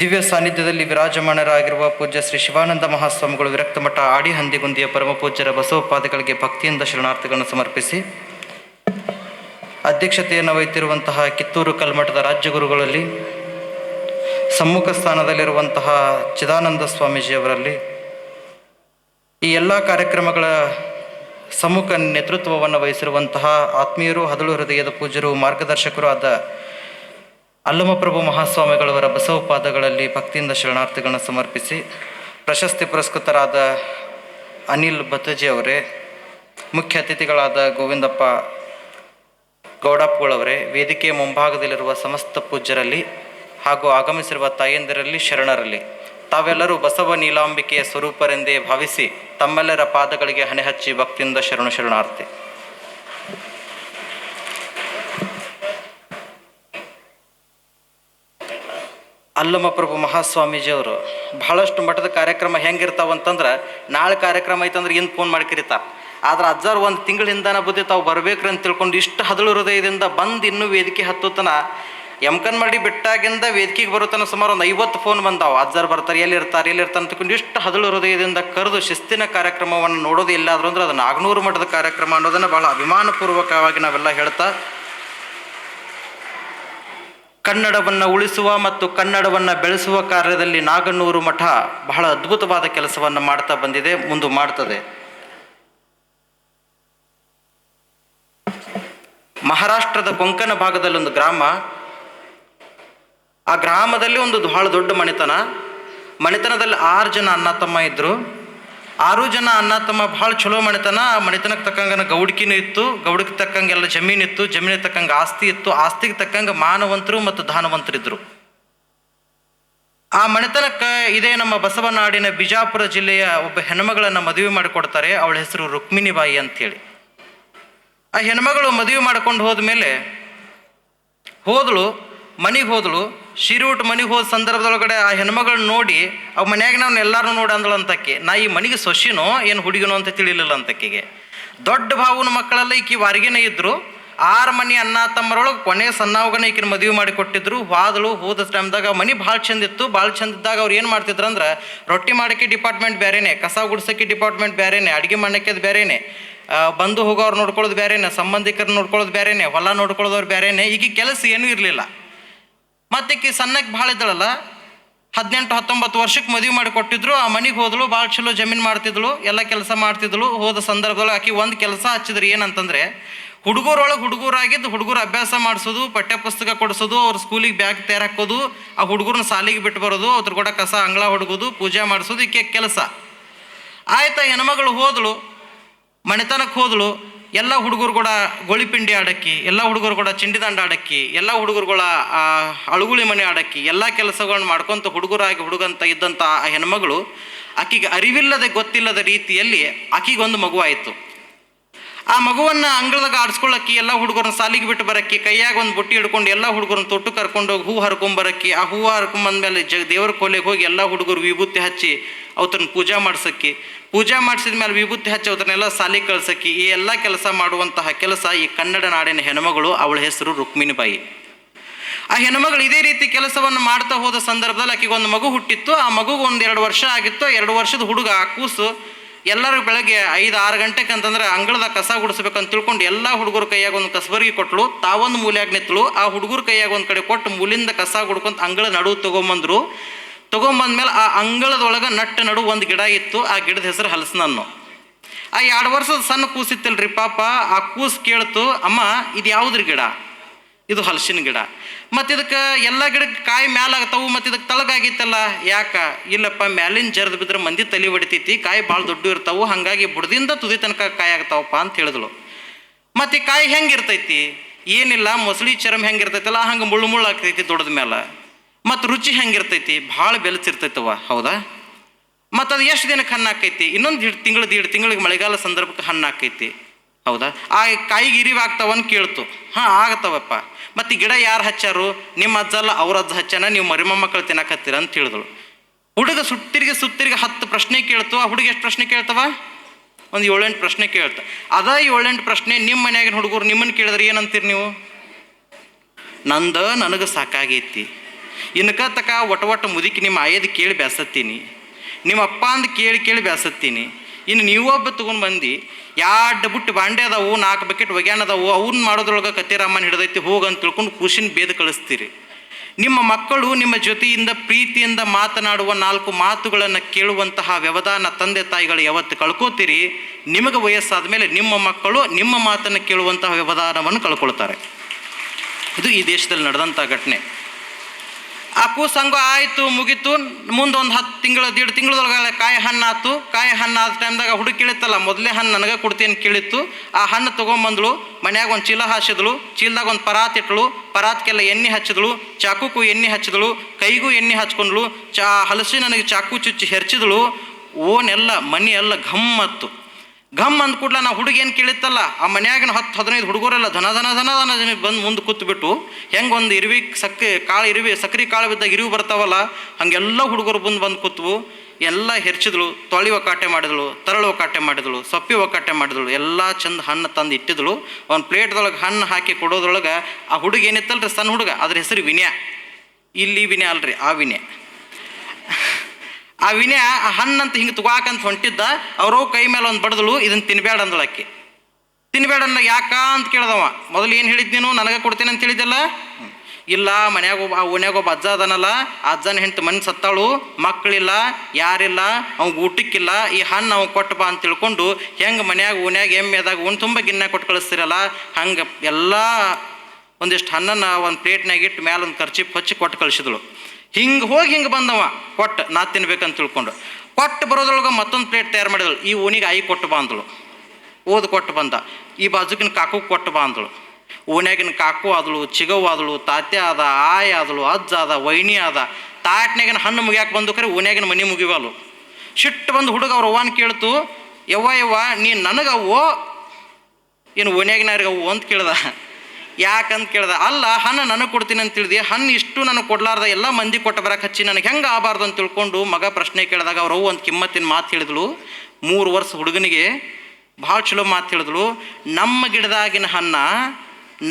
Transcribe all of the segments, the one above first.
ದಿವ್ಯ ಸಾನ್ನಿಧ್ಯದಲ್ಲಿ ವಿರಾಜಮಾನರಾಗಿರುವ ಪೂಜ್ಯ ಶ್ರೀ ಶಿವಾನಂದ ಮಹಾಸ್ವಾಮಿಗಳು ವಿರಕ್ತಮಠ ಆಡಿ ಹಂದಿಗುಂದಿಯ ಪರಮ ಪೂಜ್ಯರ ಬಸವಪಾದಗಳಿಗೆ ಭಕ್ತಿಯಿಂದ ಶರಣಾರ್ಥಿಗಳನ್ನು ಸಮರ್ಪಿಸಿ ಅಧ್ಯಕ್ಷತೆಯನ್ನು ವಹಿತಿರುವಂತಹ ಕಿತ್ತೂರು ಕಲ್ಮಠದ ರಾಜ್ಯಗುರುಗಳಲ್ಲಿ ಸಮ್ಮುಖ ಸ್ಥಾನದಲ್ಲಿರುವಂತಹ ಚಿದಾನಂದ ಸ್ವಾಮೀಜಿಯವರಲ್ಲಿ ಈ ಎಲ್ಲ ಕಾರ್ಯಕ್ರಮಗಳ ಸಮ್ಮುಖ ನೇತೃತ್ವವನ್ನು ವಹಿಸಿರುವಂತಹ ಆತ್ಮೀಯರು, ಹದಳು ಹೃದಯದ ಪೂಜ್ಯರು, ಮಾರ್ಗದರ್ಶಕರು ಆದ ಅಲ್ಲಮಪ್ರಭು ಮಹಾಸ್ವಾಮಿಗಳವರ ಬಸವ ಪಾದಗಳಲ್ಲಿ ಭಕ್ತಿಯಿಂದ ಶರಣಾರ್ಥಿಗಳನ್ನು ಸಮರ್ಪಿಸಿ ಪ್ರಶಸ್ತಿ ಪುರಸ್ಕೃತರಾದ ಅನಿಲ್ ಭತ್ತಜಿ ಅವರೇ, ಮುಖ್ಯ ಅತಿಥಿಗಳಾದ ಗೋವಿಂದಪ್ಪ ಗೌಡಪ್ಪಗಳವರೇ, ವೇದಿಕೆಯ ಮುಂಭಾಗದಲ್ಲಿರುವ ಸಮಸ್ತ ಪೂಜ್ಯರಲ್ಲಿ ಹಾಗೂ ಆಗಮಿಸಿರುವ ತಾಯಂದಿರಲ್ಲಿ ಶರಣರಲ್ಲಿ. ತಾವೆಲ್ಲರೂ ಬಸವ ನೀಲಾಂಬಿಕೆಯ ಸ್ವರೂಪರೆಂದೇ ಭಾವಿಸಿ ತಮ್ಮೆಲ್ಲರ ಪಾದಗಳಿಗೆ ಹಣೆ ಹಚ್ಚಿ ಭಕ್ತಿಯಿಂದ ಶರಣು ಶರಣಾರ್ಥಿ. ಅಲ್ಲಮಪ್ರಭು ಮಹಾಸ್ವಾಮೀಜಿಯವರು, ಬಹಳಷ್ಟು ಮಠದ ಕಾರ್ಯಕ್ರಮ ಹೆಂಗಿರ್ತಾವಂತಂದ್ರೆ ನಾಳೆ ಕಾರ್ಯಕ್ರಮ ಐತಂದ್ರೆ ಇಂದು ಫೋನ್ ಮಾಡಿ ಕರೀತಾರೆ. ಆದ್ರೆ ಅಜ್ಜಾರು ಒಂದು ತಿಂಗಳಿಂದನ ಬುದ್ಧಿ ತಾವು ಬರ್ಬೇಕ್ರಿ ಅಂತ ತಿಳ್ಕೊಂಡು ಇಷ್ಟು ಹದಳು ಹೃದಯದಿಂದ ಬಂದು ಇನ್ನೂ ವೇದಿಕೆ ಹತ್ತೋತನ ಎಂಕನ್ ಮಾಡಿ ಬಿಟ್ಟಾಗಿಂದ ವೇದಿಕೆಗೆ ಬರುತ್ತಾನ ಸುಮಾರು ಒಂದು ಐವತ್ತು ಫೋನ್ ಬಂದಾವ. ಅಜ್ಜಾರು ಬರ್ತಾರೆ, ಎಲ್ಲಿರ್ತಾರೆ ಎಲ್ಲಿರ್ತಾರೆ ತಿಳ್ಕೊಂಡು ಇಷ್ಟು ಹದಳು ಹೃದಯದಿಂದ ಕರೆದು ಶಿಸ್ತಿನ ಕಾರ್ಯಕ್ರಮವನ್ನು ನೋಡೋದು ಎಲ್ಲಾದರೂ ಅಂದ್ರೆ ಅದು ನಾಗನೂರು ಮಠದ ಕಾರ್ಯಕ್ರಮ ಅನ್ನೋದನ್ನು ಬಹಳ ಅಭಿಮಾನಪೂರ್ವಕವಾಗಿ ನಾವೆಲ್ಲ ಹೇಳ್ತಾ ಕನ್ನಡವನ್ನು ಉಳಿಸುವ ಮತ್ತು ಕನ್ನಡವನ್ನು ಬೆಳೆಸುವ ಕಾರ್ಯದಲ್ಲಿ ನಾಗನೂರು ಮಠ ಬಹಳ ಅದ್ಭುತವಾದ ಕೆಲಸವನ್ನು ಮಾಡ್ತಾ ಬಂದಿದೆ, ಮುಂದೆ ಮಾಡ್ತದೆ. ಮಹಾರಾಷ್ಟ್ರದ ಕೊಂಕಣ ಭಾಗದಲ್ಲಿ ಒಂದು ಗ್ರಾಮ. ಆ ಗ್ರಾಮದಲ್ಲಿ ಒಂದು ಬಹಳ ದೊಡ್ಡ ಮನೆತನ. ಮನೆತನದಲ್ಲಿ ಆರು ಜನ ಅಣ್ಣ ತಮ್ಮ ಇದ್ದರು ಆರು ಜನ ಅಣ್ಣ ತಮ್ಮ ಭಾಳ ಚಲೋ ಮಣಿತನ ಆ ಮನೆತನಕ್ಕೆ ತಕ್ಕಂಗೆ ಗೌಡ್ಕಿನೂ ಇತ್ತು ಗೌಡಕ್ಕೆ ತಕ್ಕಂಗೆ ಎಲ್ಲ ಜಮೀನು ಇತ್ತು, ಜಮೀನಿಗೆ ತಕ್ಕಂಗೆ ಆಸ್ತಿ ಇತ್ತು, ಆಸ್ತಿಗೆ ತಕ್ಕಂಗೆ ಮಾನವಂತರು ಮತ್ತು ದಾನವಂತರಿದ್ದರು ಆ ಮಣಿತನಕ್ಕೆ ಇದೇ ನಮ್ಮ ಬಸವನಾಡಿನ ಬಿಜಾಪುರ ಜಿಲ್ಲೆಯ ಒಬ್ಬ ಹೆಣ್ಮಗಳನ್ನು ಮದುವೆ ಮಾಡಿಕೊಡ್ತಾರೆ, ಅವಳ ಹೆಸರು ರುಕ್ಮಿಣಿಬಾಯಿ ಅಂಥೇಳಿ ಆ ಹೆಣ್ಮಗಳು ಮದುವೆ ಮಾಡ್ಕೊಂಡು ಹೋದ್ಮೇಲೆ ಹೋದಳು ಮನೆಗೆ ಹೋದಳು ಮನೆ ಮನೆಗೆ ಹೋದ ಸಂದರ್ಭದೊಳಗಡೆ ಆ ಹೆಣ್ಮಗಳನ್ನ ನೋಡಿ, ಅವ್ ಮನ್ಯಾಗ ನಾವು ಎಲ್ಲರೂ ನೋಡಿ ಅಂದಳು ಅಂತಕ್ಕೆ, ನಾ ಈ ಮನೆಗೆ ಸೊಸಿನೋ ಏನು ಹುಡುಗಿನೋ ಅಂತ ತಿಳಿಲಿಲ್ಲ ಅಂತಕ್ಕಿಗೆ. ದೊಡ್ಡ ಭಾವನ ಮಕ್ಕಳೆಲ್ಲ ಈಕಿ ವಾರ್ಗಿನ ಇದ್ದರು ಆರು ಮನೆ ಅನ್ನ ತಮ್ಮರೊಳಗೆ ಕೊನೆ ಸಣ್ಣವಗನ ಈಕಿನ ಮದುವೆ ಮಾಡಿ ಕೊಟ್ಟಿದ್ರು. ಹೋದಳು ಹೋದ ಟೈಮ್ದಾಗ ಮನೆ ಭಾಳ ಚಂದಿತ್ತು ಭಾಳ ಚಂದ ಇದ್ದಾಗ ಅವ್ರು ಏನು ಮಾಡ್ತಿದ್ರು ಅಂದ್ರೆ, ರೊಟ್ಟಿ ಮಾಡೋಕ್ಕೆ ಡಿಪಾರ್ಟ್ಮೆಂಟ್ ಬೇರೆನೇ ಕಸ ಗುಡ್ಸೋಕ್ಕೆ ಡಿಪಾರ್ಟ್ಮೆಂಟ್ ಬೇರೆನೇ ಅಡುಗೆ ಮಾಡಕ್ಕೆ ಅದು ಬೇರೆನೆ ಬಂದು ಹೋಗೋರು ನೋಡ್ಕೊಳ್ಳೋದು ಬೇರೆನೇ ಸಂಬಂಧಿಕರು ನೋಡ್ಕೊಳ್ಳೋದು ಬೇರೆನೇ ಹೊಲ ನೋಡ್ಕೊಳ್ಳೋದವ್ರು ಬೇರೆನೇ ಈಗ ಕೆಲಸ ಏನೂ ಇರಲಿಲ್ಲ. ಮತ್ತೆ ಈಕಿ ಸಣ್ಣಕ್ಕೆ ಭಾಳ ಇದ್ದಳಲ್ಲ, ಹದಿನೆಂಟು, ಹತ್ತೊಂಬತ್ತು ವರ್ಷಕ್ಕೆ ಮದುವೆ ಮಾಡಿ ಕೊಟ್ಟಿದ್ರು, ಆ ಮನೆಗೆ ಹೋದಳು ಭಾಳ ಚಲೋ ಜಮೀನು ಮಾಡ್ತಿದ್ಳು ಎಲ್ಲ ಕೆಲಸ ಮಾಡ್ತಿದ್ಳು ಹೋದ ಸಂದರ್ಭದಲ್ಲಿ ಆಕೆ ಒಂದು ಕೆಲಸ ಹಚ್ಚಿದ್ರು, ಏನಂತಂದರೆ ಹುಡುಗರೊಳಗೆ ಹುಡುಗರಾಗಿದ್ದು ಹುಡುಗರು ಅಭ್ಯಾಸ ಮಾಡಿಸೋದು ಪಠ್ಯಪುಸ್ತಕ ಕೊಡಿಸೋದು, ಅವ್ರ ಸ್ಕೂಲಿಗೆ ಬ್ಯಾಗ್ ತಯಾರು ಹಾಕೋದು, ಆ ಹುಡುಗರನ್ನ ಸಾಲಿಗೆ ಬಿಟ್ಟು ಬರೋದು ಅದ್ರ ಕೂಡ ಕಸ, ಅಂಗಳ ಹುಡುಗೋದು, ಪೂಜೆ ಮಾಡಿಸೋದು ಈಕೆ ಕೆಲಸ. ಆಯ್ತಾ ಹೆಣ್ಮಗಳು ಹೋದಳು ಮನೆತನಕ್ಕೆ ಹೋದಳು ಎಲ್ಲ ಹುಡುಗರು ಕೂಡ ಗೋಳಿಪಿಂಡಿ ಆಡಕ್ಕಿ, ಎಲ್ಲ ಹುಡುಗರು ಕೂಡ ಚಿಂಡಿದಾಂಡ ಆಡಕ್ಕಿ, ಎಲ್ಲ ಹುಡುಗರುಗಳ ಅಳುಗುಳಿ ಮನೆ ಆಡಕ್ಕಿ, ಎಲ್ಲ ಕೆಲಸಗಳನ್ನು ಮಾಡ್ಕೊತ ಹುಡುಗರಾಗಿ ಹುಡುಗಂತ ಇದ್ದಂಥ ಆ ಹೆಣ್ಮಗಳು ಆಕಿಗೆ ಅರಿವಿಲ್ಲದೆ ಗೊತ್ತಿಲ್ಲದ ರೀತಿಯಲ್ಲಿ ಆಕಿಗೊಂದು ಒಂದು ಮಗು ಆಯಿತು ಆ ಮಗುವನ್ನ ಅಂಗಳದಾಗ ಆಡಿಸ್ಕೊಳ್ಳಕ್ಕಿ ಎಲ್ಲ ಹುಡುಗರನ್ನ ಸಾಲಿಗೆ ಬಿಟ್ಟು ಬರಕ್ಕಿ, ಕೈಯಾಗ ಒಂದು ಬುಟ್ಟಿ ಹಿಡ್ಕೊಂಡು ಎಲ್ಲ ಹುಡುಗರನ್ನ ತೊಟ್ಟು ಕರ್ಕೊಂಡು ಹೋಗಿ ಹೂ ಹರ್ಕೊಂಬರಕ್ಕಿ ಆ ಹೂವು ಹರ್ಕೊಂಬಂದ್ಮೇಲೆ ಜ, ದೇವರ ಕೋಲೆಗೆ ಹೋಗಿ ಎಲ್ಲ ಹುಡುಗರು ವಿಭೂತಿ ಹಚ್ಚಿ ಅವತನ್ನ ಪೂಜೆ ಮಾಡ್ಸಕ್ಕಿ. ಪೂಜೆ ಮಾಡಿಸಿದ ಮೇಲೆ ವಿಭೂತಿ ಹಚ್ಚಿ ಅವತನ್ನೆಲ್ಲ ಸಾಲಿ ಕಳ್ಸಕ್ಕಿ. ಈ ಎಲ್ಲ ಕೆಲಸ ಮಾಡುವಂತಹ ಕೆಲಸ ಈ ಕನ್ನಡ ನಾಡಿನ ಹೆಣ್ಮಗಳು ಅವಳ ಹೆಸರು ರುಕ್ಮಿಣಿಬಾಯಿ. ಆ ಹೆಣ್ಮಗಳು ಇದೇ ರೀತಿ ಕೆಲಸವನ್ನು ಮಾಡ್ತಾ ಹೋದ ಸಂದರ್ಭದಲ್ಲಿ ಆಕೆಗೆ ಒಂದು ಮಗು ಹುಟ್ಟಿತ್ತು. ಆ ಮಗುಗೆ ಒಂದು ಎರಡು ವರ್ಷ ಆಗಿತ್ತು. ಎರಡು ವರ್ಷದ ಹುಡುಗ ಆ ಕೂಸು ಎಲ್ಲರೂ ಬೆಳಗ್ಗೆ ಐದು, ಆರು ಗಂಟೆಗೆ ಅಂತಂದ್ರೆ ಅಂಗಳದಾಗ ಕಸ ಗುಡಿಸ್ಬೇಕಂತ ತಿಳ್ಕೊಂಡು ಎಲ್ಲ ಹುಡುಗರ ಕೈಯಾಗ ಒಂದು ಕಸಬರ್ಗಿ ಕೊಟ್ಟಳು ತಾವೊಂದು ಮೂಲೆಯಾಗ ನಿತ್ತಳು ಆ ಹುಡುಗರ ಕೈಯಾಗ ಒಂದು ಕಡೆ ಕೊಟ್ಟು ಮೂಲಿಂದ ಕಸ ಗುಡ್ಕೊಂತ ಅಂಗಳ ನಡು ತೊಗೊಂಬಂದ್ರು. ತೊಗೊಂಬಂದ್ಮೇಲೆ ಆ ಅಂಗಳದೊಳಗೆ ನಟ್ಟ ನಡು ಒಂದು ಗಿಡ ಇತ್ತು, ಆ ಗಿಡದ ಹೆಸರು ಹಲಸನನ್ನು. ಆ ಎರಡು ವರ್ಷದ ಸಣ್ಣ ಕೂಸಿತ್ತಲ್ರಿ ಪಾಪ, ಆ ಕೂಸು ಕೇಳ್ತು, ಅಮ್ಮ, ಇದು ಯಾವುದ್ರ ಗಿಡ? ಇದು ಹಲಸಿನ ಗಿಡ. ಮತ್ತು ಇದಕ್ಕೆ ಎಲ್ಲ ಗಿಡಕ್ಕೆ ಕಾಯಿ ಮ್ಯಾಲಾಗ್ತಾವು ಮತ್ತು ಇದಕ್ಕೆ ತಳಗಾಗಿತ್ತಲ್ಲ ಯಾಕ? ಇಲ್ಲಪ್ಪ ಮ್ಯಾಲಿನ ಜರ್ದು ಬಿದ್ರೆ ಮಂದಿ ತಲೆ ಹೊಡಿತೈತಿ, ಕಾಯಿ ಭಾಳ ದೊಡ್ಡ ಇರ್ತಾವು, ಹಾಗಾಗಿ ಬುಡದಿಂದ ತುದಿ ತನಕ ಕಾಯಿ ಆಗ್ತಾವಪ್ಪ ಅಂತ ಹೇಳಿದ್ಳು. ಮತ್ತು ಕಾಯಿ ಹೆಂಗಿರ್ತೈತಿ ಏನಿಲ್ಲ, ಮೊಸಳಿ ಚರ್ಮ ಹೆಂಗಿರ್ತೈತಲ್ಲ ಹಂಗೆ ಮುಳ್ಳು ಮುಳ್ಳು ಆಗ್ತೈತಿ ದೊಡ್ಡದ ಮೇಲೆ ಮತ್ತು ರುಚಿ ಹೆಂಗಿರ್ತೈತಿ? ಭಾಳ ಬೆಲೆಸಿರ್ತೈತವ ಹೌದಾ? ಮತ್ತು ಅದು ಎಷ್ಟು ದಿನಕ್ಕೆ ಹಣ್ಣು ಆಕೈತಿ? ಇನ್ನೊಂದು ಎರಡು ತಿಂಗಳು ಎರಡು ತಿಂಗಳಿಗೆ ಮಳೆಗಾಲ ಸಂದರ್ಭಕ್ಕೆ ಹಣ್ಣು ಆಕೈತಿ, ಹೌದಾ? ಆ ಕಾಯಿಗೆ ಅಂತ ಕೇಳ್ತು. ಹಾಂ ಆಗತ್ತವಪ್ಪ ಮತ್ತು ಗಿಡ ಯಾರು ಹಚ್ಚಾರು? ನಿಮ್ಮ ಅಜ್ಜಲ್ಲ ಅವ್ರ ಅಜ್ಜ ಹಚ್ಚಾನ ನೀವು ಮರಿಮೊಮ್ಮಕ್ಕಳು ತಿನ್ನಕತ್ತೀರ ಅಂತ ಹೇಳಿದಳು. ಹುಡುಗ ಸುತ್ತಿರಿಗೆ ಸುತ್ತಿರಿಗೆ ಹತ್ತು ಪ್ರಶ್ನೆ ಕೇಳ್ತು. ಆ ಹುಡುಗ ಎಷ್ಟು ಪ್ರಶ್ನೆ ಕೇಳ್ತವ? ಒಂದು ಏಳೆಂಟು ಪ್ರಶ್ನೆ ಕೇಳ್ತ. ಅದ ಏಳೆಂಟು ಪ್ರಶ್ನೆ ನಿಮ್ಮ ಮನ್ಯಾಗಿನ ಹುಡುಗರು ನಿಮ್ಮನ್ನು ಕೇಳಿದ್ರೆ ಏನಂತೀರಿ ನೀವು? ನಂದ ನನಗೆ ಸಾಕಾಗೈತಿ. ಇನ್ಕ ತಕ ಒಟ ಒಟ ಮುದುಕಿ ನಿಮ್ಮ ಆಯದು ಕೇಳಿ ಬ್ಯಾಸತ್ತೀನಿ. ನಿಮ್ಮ ಅಪ್ಪ ಅಂದು ಕೇಳಿ ಕೇಳಿ ಬ್ಯಾಸತ್ತೀನಿ. ಇನ್ನು ನೀವೊಬ್ಬ ತೊಗೊಂಡು ಬಂದು ಎರಡು ಬುಟ್ಟು ಬಾಂಡೆ ಅದಾವು ನಾಲ್ಕು ಬಕೆಟ್ ಒಗ್ಯಾನ ಅದಾವು, ಅವ್ನ ಮಾಡೋದ್ರೊಳಗೆ ಕತ್ತಿರಾಮನ್ ಹಿಡ್ದೈತಿ ಹೋಗಂತ ತಿಳ್ಕೊಂಡು ಖುಷಿನ ಬೇದ ಕಳಿಸ್ತೀರಿ. ನಿಮ್ಮ ಮಕ್ಕಳು ನಿಮ್ಮ ಜೊತೆಯಿಂದ, ಪ್ರೀತಿಯಿಂದ ಮಾತನಾಡುವ ನಾಲ್ಕು ಮಾತುಗಳನ್ನು ಕೇಳುವಂತಹ ವ್ಯವಧಾನ ತಂದೆ ತಾಯಿಗಳು ಯಾವತ್ತು ಕಳ್ಕೋತೀರಿ, ನಿಮಗೆ ವಯಸ್ಸಾದ ಮೇಲೆ ನಿಮ್ಮ ಮಕ್ಕಳು ನಿಮ್ಮ ಮಾತನ್ನು ಕೇಳುವಂತಹ ವ್ಯವಧಾನವನ್ನು ಕಳ್ಕೊಳ್ತಾರೆ. ಇದು ಈ ದೇಶದಲ್ಲಿ ನಡೆದಂಥ ಘಟನೆ. ಆ ಕೂಸಂಗ ಆಯಿತು, ಮುಗೀತು. ಮುಂದೊಂದು ಹತ್ತು ತಿಂಗಳು, ದೀಡ್ ತಿಂಗಳದೊಳಗೆ ಕಾಯಿ ಹಣ್ಣು ಆತು. ಕಾಯಿ ಹಣ್ಣು ಆದ ಟೈಮ್ದಾಗ ಹುಡುಗಿ ಕೇಳಿತ್ತಲ್ಲ, ಮೊದಲೇ ಹಣ್ಣು ನನಗೆ ಕೊಡ್ತೀನಿ ಕೇಳಿತ್ತು. ಆ ಹಣ್ಣು ತೊಗೊಂಬಂದಳು, ಮನ್ಯಾಗ ಒಂದು ಚೀಲ ಹಾಸಿದಳು, ಚೀಲದಾಗ ಒಂದು ಪರಾತ್ ಇಟ್ಟಳು ಪರಾತ್ಗೆಲ್ಲ ಎಣ್ಣೆ ಹಚ್ಚಿದಳು ಚಾಕುಕ್ಕೂ ಎಣ್ಣೆ ಹಚ್ಚಿದಳು, ಕೈಗೂ ಎಣ್ಣೆ ಹಚ್ಕೊಂಡ್ಳು, ಚಾ ಹಲಸಿ ನನಗೆ ಚಾಕು ಚುಚ್ಚಿ ಹೆರ್ಚಿದಳು. ಓನೆಲ್ಲ ಮನೆಯೆಲ್ಲ ಎಲ್ಲ ಘಮ್ಮತ್ತು. ಘಮ್ ಅಂದ ಕೂಡ್ಲ ನಾ ಹುಡುಗಿ ಏನು ಕೇಳಿತ್ತಲ್ಲ, ಆ ಮನ್ಯಾಗಿನ ಹತ್ತು ಹದಿನೈದು ಹುಡುಗರೆಲ್ಲ ಧನ ಧನ ಧನ ಧನ ಜನ ಬಂದು ಮುಂದೆ ಕೂತ್ಬಿಟ್ಟು, ಹೆಂಗೆ ಒಂದು ಇರುವಿ ಸಕ್ಕರೆ ಕಾಳು ಇರುವಿ, ಸಕ್ರೆ ಕಾಳು ಬಿದ್ದಾಗ ಇರುವಿ ಬರ್ತಾವಲ್ಲ, ಹಾಗೆಲ್ಲ ಹುಡುಗರು ಬಂದು ಬಂದು ಕೂತ್ವು, ಎಲ್ಲ ಹೆರ್ಚಿದಳು ತೊಳಿ ಒಕಾಟೆ ಮಾಡಿದಳು ತರಳು ಒಕ್ಕಾಟೆ ಮಾಡಿದಳು ಸೊಪ್ಪಿ ಒಕಾಟೆ ಮಾಡಿದಳು ಎಲ್ಲ ಚಂದ ಹಣ್ಣು ತಂದು ಇಟ್ಟಿದ್ಳು ಒಂದು ಪ್ಲೇಟ್ದೊಳಗೆ ಹಣ್ಣು ಹಾಕಿ ಕೊಡೋದ್ರೊಳಗೆ ಆ ಹುಡುಗ ಏನಿತ್ತಲ್ರಿ ಸಣ್ಣ ಹುಡುಗ, ಅದ್ರ ಹೆಸರು ವಿನಯ. ಇಲ್ಲಿ ವಿನಯ ಅಲ್ರಿ, ಆ ವಿನಯ. ಆ ವಿನಯ ಆ ಹಣ್ಣಂತ ಹಿಂಗೆ ತುಗಾಕಂತ ಹೊಂಟಿದ್ದ ಅವ್ರವ್ ಕೈ ಮೇಲೆ ಒಂದು ಬಡದಳು ಇದನ್ನು ತಿನ್ಬೇಡ ಅಂದಳು ಆಕಿ. ತಿನ್ಬೇಡ ಅನ್ನ ಯಾಕ ಅಂತ ಕೇಳ್ದವ. ಮೊದಲು ಏನು ಹೇಳಿದ್ ನೀನು? ನನಗೆ ಕೊಡ್ತೀನಿ ಅಂತ ಹೇಳಿದ್ದಲ್ಲ ಇಲ್ಲ, ಮನ್ಯಾಗ ಒಬ್ಬ ಆ ಓನ್ಯಾಗ ಒಬ್ಬ ಅಜ್ಜ ಅದನಲ್ಲ ಅಜ್ಜನ ಹೆಂಡ್ತಿ ಮನೆ ಸತ್ತಾಳು ಮಕ್ಕಳಿಲ್ಲ, ಯಾರಿಲ್ಲ, ಅವ್ಗೆ ಊಟಕ್ಕಿಲ್ಲ, ಈ ಹಣ್ಣು ಅವ್ನು ಬಾ ಅಂತ ತಿಳ್ಕೊಂಡು ಹೆಂಗೆ ಮನ್ಯಾಗ ಓನ್ಯಾಗ ಎಮ್ಮೆದಾಗ ಉಣ್ ತುಂಬ ಗಿನ್ನ ಕೊಟ್ಟು ಕಳಿಸ್ತಿರಲ್ಲ, ಹಂಗೆ ಎಲ್ಲ ಒಂದಿಷ್ಟು ಹಣ್ಣನ್ನು ಒಂದು ಪ್ಲೇಟ್ನಾಗ ಇಟ್ಟು ಮೇಲೆ ಒಂದು ಖರ್ಚಿ ಹಚ್ಚಿ ಕೊಟ್ಟು ಕಳಿಸಿದಳು. ಹಿಂಗೆ ಹೋಗಿ ಹಿಂಗೆ ಬಂದವ. ಕೊಟ್ಟು, ನಾ ತಿನ್ಬೇಕಂತ ತಿಳ್ಕೊಂಡು. ಕೊಟ್ಟು ಬರೋದ್ರೊಳಗೆ ಮತ್ತೊಂದು ಪ್ಲೇಟ್ ತಯಾರು ಮಾಡಿದಳು. ಈ ಓನಿಗೆ ಐ ಕೊಟ್ಟು ಬಂದಳು ಓದು ಕೊಟ್ಟು ಬಂದ. ಈ ಬಾಜುಕಿನ ಕಾಕು ಕೊಟ್ಟು ಬಂದಳು ಓನ್ಯಾಗಿನ ಕಾಕು ಆದಳು, ಚಿಗವ್ ಆದಳು ತಾತ್ಯ ಆದ, ಆಯ್ ಆದಳು, ಅಜ್ಜ ಆದ ವೈನಿ ಆದ. ತಾಟ್ನ್ಯಾಗಿನ ಹಣ್ಣು ಮುಗಿಯಾಕೆ ಬಂದು ಕರೆ ಓನ್ಯಾಗಿನ ಮನೆ ಮುಗಿವಲು ಸಿಟ್ಟು ಬಂದು ಹುಡುಗ ಅವ್ರ ಅವ್ವನ ಕೇಳ್ತು, ಯವ್ವ ಯವ್ವ, ನೀನು ನನಗವು ಏನು ಓನ್ಯಾಗಿನಾರಿಗೆ ಅವು ಅಂತ ಕೇಳ್ದ. ಯಾಕಂತ ಕೇಳ್ದೆ, ಅಲ್ಲ ಹಣ್ಣು ನನಗೆ ಕೊಡ್ತೀನಿ ಅಂತ ತಿಳಿದಿ ಹಣ್ಣು ಇಷ್ಟು ನನಗೆ ಕೊಡ್ಲಾರ್ದ, ಎಲ್ಲ ಮಂದಿ ಕೊಟ್ಟು ಬರಕ್ಕೆ ಹಚ್ಚಿ ನನಗೆ ಹೆಂಗೆ ಆಗಬಾರ್ದು? ಅಂತ ತಿಳ್ಕೊಂಡು ಮಗ ಪ್ರಶ್ನೆ ಕೇಳಿದಾಗ ಅವ್ರು ಒಂದು ಕಿಮ್ಮತ್ತಿನ ಮಾತು ಹೇಳಿದಳು ಮೂರು ವರ್ಷ ಹುಡುಗನಿಗೆ ಭಾಳ ಚಲೋ ಮಾತು ಹೇಳಿದಳು ನಮ್ಮ ಗಿಡದಾಗಿನ ಹಣ್ಣ,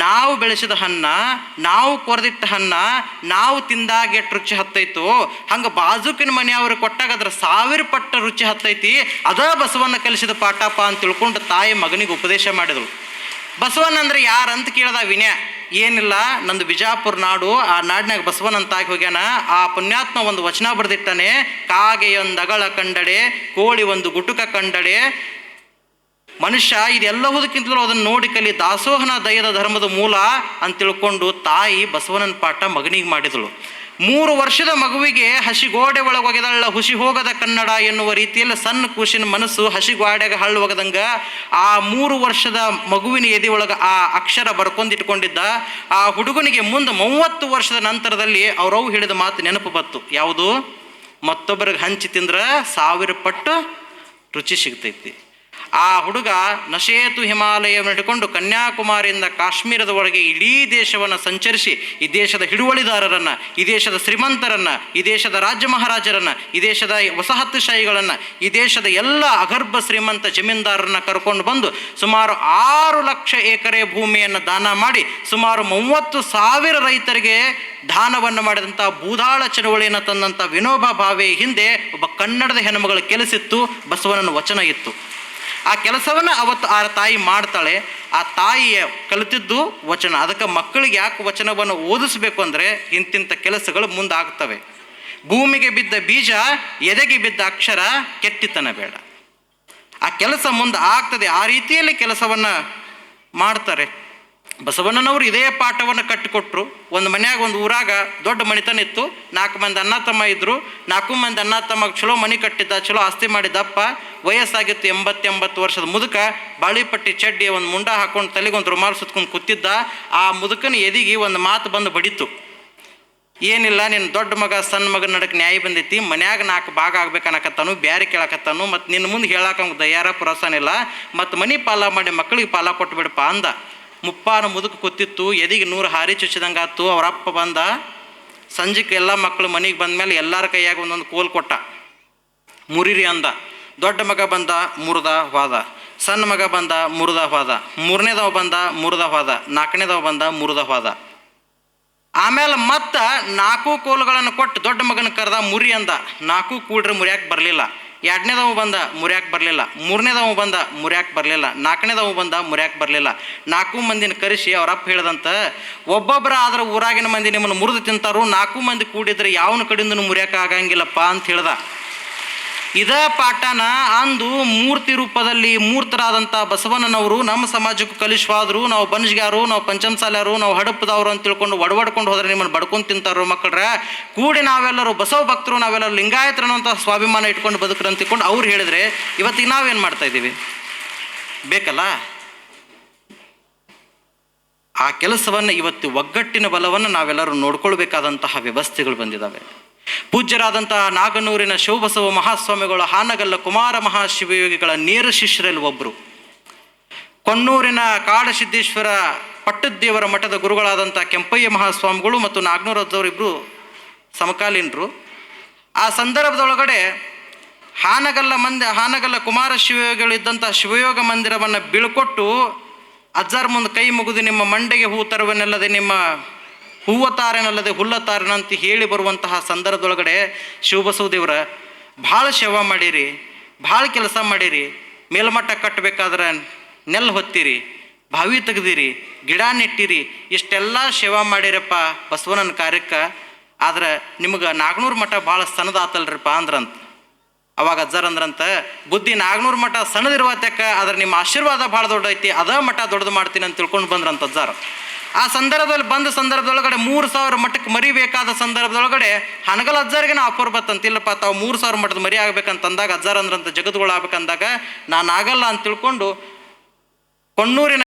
ನಾವು ಬೆಳೆಸಿದ ಹಣ್ಣ, ನಾವು ಕೊರೆದಿಟ್ಟ ಹಣ್ಣ, ನಾವು ತಿಂದಾಗ ಎಷ್ಟು ರುಚಿ ಹತ್ತೈತು, ಹಂಗೆ ಬಾಜುಕಿನ ಮನೆಯವರು ಕೊಟ್ಟಾಗ ಅದ್ರ ಸಾವಿರ ಪಟ್ಟ ರುಚಿ ಹತ್ತೈತಿ, ಅದ ಬಸವನ್ನ ಕಲಿಸಿದ ಪಾಠಪ್ಪ ಅಂತ ತಿಳ್ಕೊಂಡು ತಾಯಿ ಮಗನಿಗೆ ಉಪದೇಶ ಮಾಡಿದಳು ಬಸವಣ್ಣ ಅಂದ್ರೆ ಯಾರು ಅಂತ ಕೇಳ್ದ ವಿನಯ, ಏನಿಲ್ಲ, ನಂದು ಬಿಜಾಪುರ ನಾಡು, ಆ ನಾಡಿನಾಗ ಬಸವನಂತಾಗಿ ಹೋಗ್ಯಾನ, ಆ ಪುಣ್ಯಾತ್ಮ ಒಂದು ವಚನ ಬರೆದಿಟ್ಟಾನೆ ಕಾಗೆಯೊಂದು ಅಗಳ ಕಂಡಡೆ, ಕೋಳಿ ಒಂದು ಗುಟುಕ ಕಂಡಡೆ. ಮನುಷ್ಯ ಇದೆಲ್ಲವುದಕ್ಕಿಂತಲೂ ಅದನ್ನು ನೋಡಿ ಕಲಿ ದಾಸೋಹನ ದಯದ ಧರ್ಮದ ಮೂಲ ಅಂತ ತಿಳ್ಕೊಂಡು ತಾಯಿ ಬಸವನನ ಪಾಠ ಮಗನಿಗೆ ಮಾಡಿದಳು. ಮೂರು ವರ್ಷದ ಮಗುವಿಗೆ ಹಸಿಗೋಡೆ ಒಳಗೊಗೆದಳ್ಳ ಹುಸಿ ಹೋಗದ ಕನ್ನಡ ಎನ್ನುವ ರೀತಿಯಲ್ಲಿ ಸಣ್ಣ ಕೂಸಿನ ಮನಸ್ಸು ಹಸಿಗೋಡೆಗೆ ಹಳ್ಳು ಒಗದಂಗ ಆ ಮೂರು ವರ್ಷದ ಮಗುವಿನ ಎದೆ ಒಳಗೆ ಆ ಅಕ್ಷರ ಬರ್ಕೊಂಡಿಟ್ಕೊಂಡಿದ್ದ ಆ ಹುಡುಗನಿಗೆ ಮುಂದೆ ಮೂವತ್ತು ವರ್ಷದ ನಂತರದಲ್ಲಿ ಅವರವು ಹಿಡಿದ ಮಾತು ನೆನಪು ಬತ್ತು. ಯಾವುದು? ಮತ್ತೊಬ್ಬರಿಗೆ ಹಂಚಿ ತಿಂದ್ರೆ ಸಾವಿರ ಪಟ್ಟು ರುಚಿ ಸಿಗ್ತೈತಿ. ಆ ಹುಡುಗ ನಶೇತು ಹಿಮಾಲಯವನ್ನು ಹಿಡ್ಕೊಂಡು ಕನ್ಯಾಕುಮಾರಿಯಿಂದ ಕಾಶ್ಮೀರದ ಒಳಗೆ ಇಡೀ ದೇಶವನ್ನು ಸಂಚರಿಸಿ, ಈ ದೇಶದ ಹಿಡುವಳಿದಾರರನ್ನು, ಈ ದೇಶದ ಶ್ರೀಮಂತರನ್ನು, ಈ ದೇಶದ ರಾಜ್ಯ ಮಹಾರಾಜರನ್ನು, ಈ ದೇಶದ ವಸಾಹತುಶಾಹಿಗಳನ್ನು ಈ ದೇಶದ ಎಲ್ಲ ಅಗರ್ಭ ಶ್ರೀಮಂತ ಜಮೀನ್ದಾರರನ್ನು ಕರ್ಕೊಂಡು ಬಂದು ಸುಮಾರು ಆರು ಲಕ್ಷ ಎಕರೆ ಭೂಮಿಯನ್ನು ದಾನ ಮಾಡಿ, ಸುಮಾರು ಮೂವತ್ತು ಸಾವಿರ ರೈತರಿಗೆ ದಾನವನ್ನು ಮಾಡಿದಂಥ ಭೂದಾಳ ಚಳವಳಿಯನ್ನು ತಂದಂಥ ವಿನೋಬಾ ಭಾವೆ ಹಿಂದೆ ಒಬ್ಬ ಕನ್ನಡದ ಹೆಣ್ಣುಮಗಳ ಕೆಲಸಿತ್ತು ಬಸವಣ್ಣನ ವಚನ ಇತ್ತು. ಆ ಕೆಲಸವನ್ನು ಅವತ್ತು ಆ ತಾಯಿ ಮಾಡ್ತಾಳೆ, ಆ ತಾಯಿಯ ಕಲಿತಿದ್ದು ವಚನ. ಅದಕ್ಕೆ ಮಕ್ಕಳಿಗೆ ಯಾಕೆ ವಚನವನ್ನು ಓದಿಸ್ಬೇಕು ಅಂದರೆ ಇಂತಿಂಥ ಕೆಲಸಗಳು ಮುಂದಾಗ್ತವೆ. ಭೂಮಿಗೆ ಬಿದ್ದ ಬೀಜ, ಎದೆಗೆ ಬಿದ್ದ ಅಕ್ಷರ, ಕೆಟ್ಟಿತನ ಬೇಡ. ಆ ಕೆಲಸ ಮುಂದೆ ಆಗ್ತದೆ ಆ ರೀತಿಯಲ್ಲಿ ಕೆಲಸವನ್ನು ಮಾಡ್ತಾರೆ. ಬಸವಣ್ಣನವರು ಇದೇ ಪಾಠವನ್ನು ಕಟ್ಟಿಕೊಟ್ರು. ಒಂದು ಮನ್ಯಾಗ ಒಂದು ಊರಾಗ ದೊಡ್ಡ ಮನೆತನ ಇತ್ತು. ನಾಲ್ಕು ಮಂದಿ ಅಣ್ಣ ತಮ್ಮ ಇದ್ದರು ನಾಲ್ಕು ಮಂದಿ ಅಣ್ಣ ತಮ್ಮ ಚಲೋ ಮನೆ ಕಟ್ಟಿದ್ದ, ಚಲೋ ಆಸ್ತಿ ಮಾಡಿದ್ದಪ್ಪ. ವಯಸ್ಸಾಗಿತ್ತು ಎಂಬತ್ತೆಂಬತ್ತು ವರ್ಷದ ಮುದುಕ ಬಾಳಿಪಟ್ಟಿ ಚಡ್ಡಿ ಒಂದು ಮುಂಡ ಹಾಕೊಂಡು ತಲೆಗೆ ಒಂದು ರುಮಾಲು ಸುತ್ಕೊಂಡು ಕೂತಿದ್ದ. ಆ ಮುದುಕನ ಎದಿಗೆ ಒಂದು ಮಾತು ಬಂದು ಬಡಿತು. ಏನಿಲ್ಲ ನಿನ್ನ ದೊಡ್ಡ ಮಗ, ಸಣ್ಣ ಮಗನ ನಡಕ್ಕೆ ನ್ಯಾಯ ಬಂದೈತಿ. ಮನ್ಯಾಗ ನಾಲ್ಕು ಭಾಗ ಆಗ್ಬೇಕನ್ನಕತ್ತಾನು, ಬ್ಯಾರೆ ಕೇಳಕತ್ತಾನು ಮತ್ತು ನಿನ್ನ ಮುಂದೆ ಹೇಳಕ್ಕೆ ದಯಾರ ಪುರಸನಿಲ್ಲ. ಮತ್ತು ಮನೆ ಪಾಲ ಮಾಡಿ ಮಕ್ಕಳಿಗೆ ಪಾಲ ಕೊಟ್ಬಿಡಪ್ಪ ಅಂದ. ಮುಪ್ಪಾನ ಮುದುಕ ಕೂತಿತ್ತು, ಎದಿಗೆ ನೂರು ಹಾರಿ ಚುಚ್ಚಿದಂಗೆ ಆತು ಅವರಪ್ಪ ಬಂದ ಸಂಜೆಗೆ ಎಲ್ಲ ಮಕ್ಕಳು ಮನೆಗೆ ಬಂದಮೇಲೆ ಎಲ್ಲರ ಕೈಯಾಗ ಒಂದೊಂದು ಕೋಲ್ ಕೊಟ್ಟ. ಮುರಿರಿ ಅಂದ. ದೊಡ್ಡ ಮಗ ಬಂದ, ಮುರಿದ ಹೋದ ಸಣ್ಣ ಮಗ ಬಂದ, ಮುರಿದ ಹೋದ ಮೂರನೇದವ ಬಂದ, ಮುರಿದ ಹೋದ ನಾಲ್ಕನೇದವ ಬಂದ, ಮುರಿದ ಹೋದ ಆಮೇಲೆ ಮತ್ತೆ ನಾಲ್ಕು ಕೋಲುಗಳನ್ನು ಕೊಟ್ಟು ದೊಡ್ಡ ಮಗನ ಕರೆದ ಮುರಿ ಅಂದ. ನಾಲ್ಕು ಕೂಡ್ರೆ ಮುರಿಯಾಕೆ ಬರಲಿಲ್ಲ. ಎರಡನೇದವ ಬಂದ ಮುರ್ಯಾಕೆ ಬರಲಿಲ್ಲ ಮೂರನೇದವ ಬಂದ ಮುರ್ಯಾಕೆ ಬರಲಿಲ್ಲ ನಾಲ್ಕನೇದವ ಬಂದ ಮುರ್ಯಾಕೆ ಬರಲಿಲ್ಲ. ನಾಲ್ಕು ಮಂದಿನ ಕರೆಸಿ ಅವರಪ್ಪ ಹೇಳ್ದಂತ ಒಬ್ಬೊಬ್ಬರ ಆದ್ರೆ ಊರಾಗಿನ ಮಂದಿ ನಿಮ್ಮನ್ನು ಮುರಿದು ತಿಂತಾರು, ನಾಲ್ಕು ಮಂದಿ ಕೂಡಿದ್ರೆ ಯಾವನ ಕಡೆಯಿಂದನೂ ಮುರಿಯಕ್ಕೆ ಆಗಂಗಿಲ್ಲಪ್ಪ ಅಂತ ಹೇಳ್ದ. ಇದ ಪಾಠನ ಅಂದು ಮೂರ್ತಿ ರೂಪದಲ್ಲಿ ಮೂರ್ತರಾದಂಥ ಬಸವಣ್ಣನವರು ನಮ್ಮ ಸಮಾಜಕ್ಕೂ ಕಲಿಸುವಾದ್ರು ನಾವು ಬನ್ಜ್ಗ್ಯಾರು ನಾವು ಪಂಚಮಸಾಲ್ಯಾರು, ನಾವು ಹಡಪದವರು ಅಂತ ತಿಳ್ಕೊಂಡು ಒಡವಡ್ಕೊಂಡು ಹೋದ್ರೆ ನಿಮ್ಮನ್ನು ಬಡ್ಕೊಂಡು ತಿಂತಾರೋ ಮಕ್ಕಳ್ರ. ಕೂಡಿ ನಾವೆಲ್ಲರೂ ಬಸವ ಭಕ್ತರು, ನಾವೆಲ್ಲರೂ ಲಿಂಗಾಯತರು ಅನ್ನೋಂಥ ಸ್ವಾಭಿಮಾನ ಇಟ್ಕೊಂಡು ಬದುಕ್ರು ಅಂತ ತಿಳ್ಕೊಂಡು ಅವ್ರು ಹೇಳಿದ್ರೆ ಇವತ್ತಿಗೆ ನಾವೇನು ಮಾಡ್ತಾ ಇದ್ದೀವಿ? ಬೇಕಲ್ಲ? ಆ ಕೆಲಸವನ್ನು ಇವತ್ತು ಒಗ್ಗಟ್ಟಿನ ಬಲವನ್ನು ನಾವೆಲ್ಲರೂ ನೋಡ್ಕೊಳ್ಬೇಕಾದಂತಹ ವ್ಯವಸ್ಥೆಗಳು ಬಂದಿದ್ದಾವೆ ಪೂಜ್ಯರಾದಂತಹ ನಾಗನೂರಿನ ಶಿವಬಸವ ಮಹಾಸ್ವಾಮಿಗಳು, ಹಾನಗಲ್ಲ ಕುಮಾರ ಮಹಾಶಿವಯೋಗಿಗಳ ನೇರ ಶಿಷ್ಯರಲ್ಲಿ ಒಬ್ಬರು ಕೊಣ್ಣೂರಿನ ಕಾಡಸಿದ್ದೇಶ್ವರ ಪಟ್ಟದ್ದೇವರ ಮಠದ ಗುರುಗಳಾದಂಥ ಕೆಂಪಯ್ಯ ಮಹಾಸ್ವಾಮಿಗಳು ಮತ್ತು ನಾಗನೂರದವರಿಬ್ಬರು ಸಮಕಾಲೀನರು. ಆ ಸಂದರ್ಭದೊಳಗಡೆ ಹಾನಗಲ್ಲ ಮಂದಿ, ಹಾನಗಲ್ಲ ಕುಮಾರ ಶಿವಯೋಗಿಗಳಿದ್ದಂಥ ಶಿವಯೋಗ ಮಂದಿರವನ್ನು ಬೀಳ್ಕೊಟ್ಟು ಅಜ್ಜಾರ್ ಮುಂದೆ ಕೈ ಮುಗಿದು ನಿಮ್ಮ ಮಂಡೆಗೆ ಹೂ ತರುವನೆಲ್ಲದೆ ನಿಮ್ಮ ಹೂವ ತಾರೇನಲ್ಲದೆ ಹುಲ್ಲ ತಾರೆನಂತ ಹೇಳಿ ಬರುವಂತಹ ಸಂದರ್ಭದೊಳಗಡೆ ಶಿವಬಸವದೇವರ, ಭಾಳ ಸೇವಾ ಮಾಡಿರಿ, ಭಾಳ ಕೆಲಸ ಮಾಡಿರಿ, ಮೇಲ್ಮಟ್ಟ ಕಟ್ಟಬೇಕಾದ್ರೆ ನೆಲ್ಲು ಹೊತ್ತಿರಿ, ಬಾವಿ ತೆಗ್ದಿರಿ, ಗಿಡ ನೆಟ್ಟಿರಿ, ಇಷ್ಟೆಲ್ಲ ಸೇವಾ ಮಾಡಿರಪ್ಪ ಬಸವನನ್ನ ಕಾರ್ಯಕ್ಕೆ. ಆದ್ರೆ ನಿಮ್ಗೆ ನಾಗ್ನೂರು ಮಠ ಭಾಳ ಸಣ್ಣದಾತಲ್ರಿಪ್ಪ ಅಂದ್ರಂತ. ಅವಾಗ ಅಜ್ಜರ್ ಅಂದ್ರಂತ, ಬುದ್ಧಿ ನಾಗ್ನೂರು ಮಠ ಸಣ್ಣದಿರುವತ್ತಕ್ಕ ಆದ್ರೆ ನಿಮ್ಮ ಆಶೀರ್ವಾದ ಭಾಳ ದೊಡ್ಡೈತಿ, ಅದ ಮಠ ದೊಡ್ಡದು ಮಾಡ್ತೀನಿ ಅಂತ ತಿಳ್ಕೊಂಡು ಬಂದ್ರಂತ ಅಜ್ಜಾರ್. ಆ ಸಂದರ್ಭದಲ್ಲಿ ಬಂದ ಸಂದರ್ಭದೊಳಗಡೆ ಮೂರು ಸಾವಿರ ಮಠಕ್ಕೆ ಮರಿಬೇಕಾದ ಸಂದರ್ಭದೊಳಗಡೆ ಹನಗಲ್ ಅಜ್ಜಾರಿಗೆ ನಾ ಅಪ್ಪರ್ ಬತ್ತಂತಿಲ್ಲಪ್ಪ ತಾವು ಮೂರು ಸಾವಿರ ಮಠದ ಮರಿ ಆಗ್ಬೇಕಂತಂದಾಗ ಅಜ್ಜಾರ್ ಅಂದ್ರಂತ ಜಗದ್ಗಳು ಆಗ್ಬೇಕಂದಾಗ ನಾನು ಆಗಲ್ಲ ಅಂತ ತಿಳ್ಕೊಂಡು ಕೊಣ್ಣೂರಿನ